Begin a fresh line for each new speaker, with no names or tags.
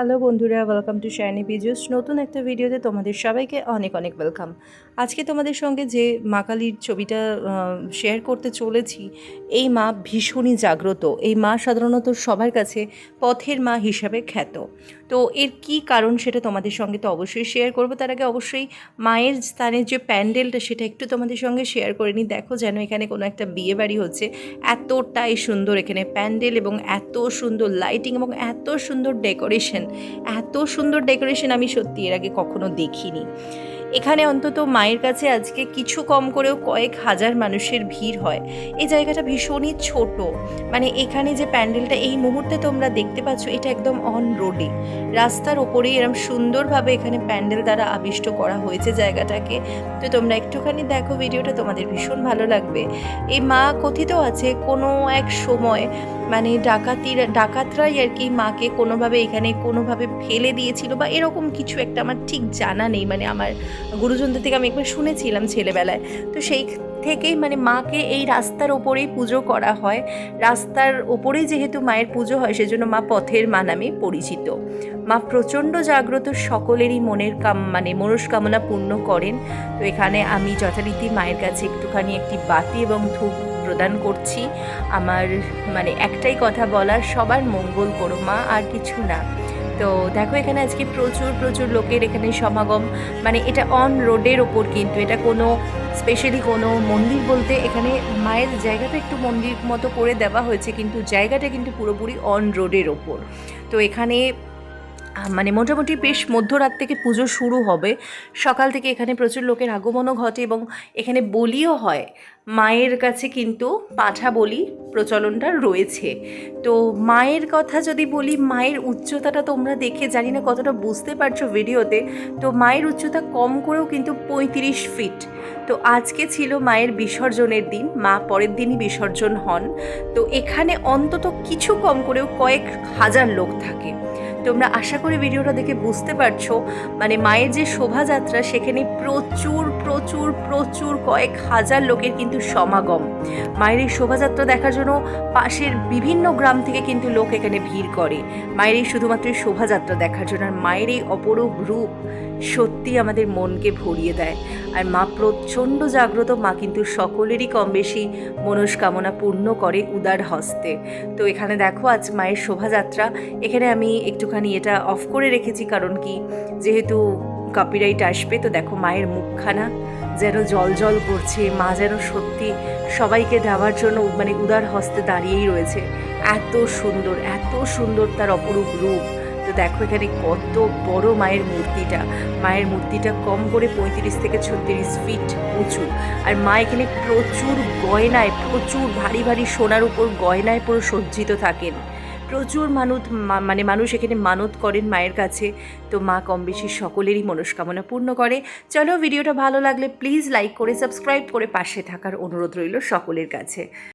Hello বন্ধুরা welcome to shiny videos নতুন একটা ভিডিওতে তোমাদের সবাইকে অনেক অনেক ওয়েলকাম আজকে তোমাদের সঙ্গে যে মা কালীর ছবিটা শেয়ার করতে চলেছি, এই মা ভীষণই জাগ্রত। এই মা সাধারণত সবার কাছে পথের মা হিসাবে খ্যাত। তো এর কি কারণ সেটা তোমাদের সঙ্গে তো অবশ্যই শেয়ার করব। তার আগে অবশ্যই মায়ের স্থানের যে প্যান্ডেলটা, সেটা একটু তোমাদের সঙ্গে শেয়ার করে নিই। দেখো যেন এখানে কোনো একটা বিয়ে বাড়ি হচ্ছে। এতটাই সুন্দর এখানে প্যান্ডেল এবং এত সুন্দর লাইটিং এবং এত সুন্দর ডেকোরেশন এত সুন্দর ডেকোরেশন আমি সত্যি এর আগে কখনো দেখিনি। এখানে অন্তত মায়ের কাছে আজকে কিছু কম করেও কয়েক হাজার মানুষের ভিড় হয়। এই জায়গাটা ভীষণই ছোট। মানে এখানে যে প্যান্ডেলটা, এই মুহূর্তে তোমরা দেখতে পাচ্ছ, এটা একদম অন রোডে রাস্তার ওপরেই এরকম সুন্দরভাবে এখানে প্যান্ডেল দ্বারা আবিষ্ট করা হয়েছে জায়গাটাকে। তো তোমরা একটুখানি দেখো, ভিডিওটা তোমাদের ভীষণ ভালো লাগবে। এই মা কথিত আছে, কোনো এক সময় মানে ডাকাতিরা, ডাকাতরাই আর কি মাকে কোনোভাবে এখানে কোনোভাবে ফেলে দিয়েছিল বা এরকম কিছু একটা আমার ঠিক জানা নেই। মানে আমার গুরুজনদের থেকে আমি একবার শুনেছিলাম ছেলেবেলায়। তো সেই থেকেই মানে মাকে এই রাস্তার ওপরেই পুজো করা হয়। রাস্তার ওপরেই যেহেতু মায়ের পুজো হয়, সেজন্য মা পথের মা নামে পরিচিত। মা প্রচণ্ড জাগ্রত, সকলেরই মনের কাম মানে মনস্কামনা পূর্ণ করেন। তো এখানে আমি যথারীতি মায়ের কাছে একটুখানি একটি বাতি এবং ধূপ প্রদান করছি। আমার মানে একটাই কথা বলার, সবার মঙ্গল করো মা, আর কিছু না। তো দেখো এখানে আজকে প্রচুর প্রচুর লোকের এখানে সমাগম। মানে এটা অন রোডের ওপর কিন্তু, এটা কোনো স্পেশালি কোনো মন্দির বলতে এখানে মায়ের জায়গাটা একটু মন্দির মতো করে দেওয়া হয়েছে, কিন্তু জায়গাটা কিন্তু পুরোপুরি অন রোডের ওপর। তো এখানে মানে মোটামুটি বেশ মধ্যরাত থেকে পুজো শুরু হবে। সকাল থেকে এখানে প্রচুর লোকের আগমনও ঘটে এবং এখানে বলিও হয়, মায়ের কাছে কিন্তু পাঠা বলি প্রচলনটা রয়েছে। তো মায়ের কথা যদি বলি, মায়ের উচ্চতাটা তোমরা দেখে জানি না কতটা বুঝতে পারছ ভিডিওতে, তো মায়ের উচ্চতা কম করেও কিন্তু পঁয়ত্রিশ ফিট। তো আজকে ছিল মায়ের বিসর্জনের দিন, মা পরের দিনই বিসর্জন হন। তো এখানে অন্তত কিছু কম করেও কয়েক হাজার লোক থাকে। তোমরা আশা করি ভিডিওটা দেখে বুঝতে পারছ মানে মায়ের যে শোভাযাত্রা সেখানে প্রচুর প্রচুর প্রচুর কয়েক হাজার লোকের কিন্তু সমাগম। মায়ের এই শোভাযাত্রা দেখার জন্য পাশের বিভিন্ন গ্রাম থেকে কিন্তু লোক এখানে ভিড় করে। মায়ের এই শুধুমাত্র শোভাযাত্রা দেখার জন্য আর মায়ের এই অপরূপ রূপ সত্যি আমাদের মনকে ভরিয়ে দেয়। আর মা প্রচণ্ড জাগ্রত, মা কিন্তু সকলেরই কম বেশি মনস্কামনা পূর্ণ করে উদার হস্তে। তো এখানে দেখো, আজ মায়ের শোভাযাত্রা। এখানে আমি একটুখানি এটা অফ করে রেখেছি, কারণ কি, যেহেতু কপিরাইট আসবে, তো দেখো মায়ের মুখখানা যেন জল জল করছে, মা যেন সত্যি সবাইকে দেওয়ার জন্য মানে উদার হস্তে দাঁড়িয়েই রয়েছে। এত সুন্দর এত সুন্দর তার অপরূপ রূপ। তো দেখো এখানে কত বড় মায়ের মূর্তিটা। মায়ের মূর্তিটা কম করে পঁয়ত্রিশ থেকে ছত্রিশ ফিট উঁচু। আর মা এখানে প্রচুর গয়নায়, প্রচুর ভারী ভারী সোনার উপর গয়নায় পুরো সজ্জিত থাকেন। প্রচুর মানুষ মানে মানুষ এখানে মানত করেন মায়ের কাছে। তো মা কম বেশি সকলেরই মনস্কামনা পূর্ণ করে। চলো ভিডিওটা ভালো লাগলে প্লিজ লাইক করে সাবস্ক্রাইব করে পাশে থাকার অনুরোধ রইল সকলের কাছে।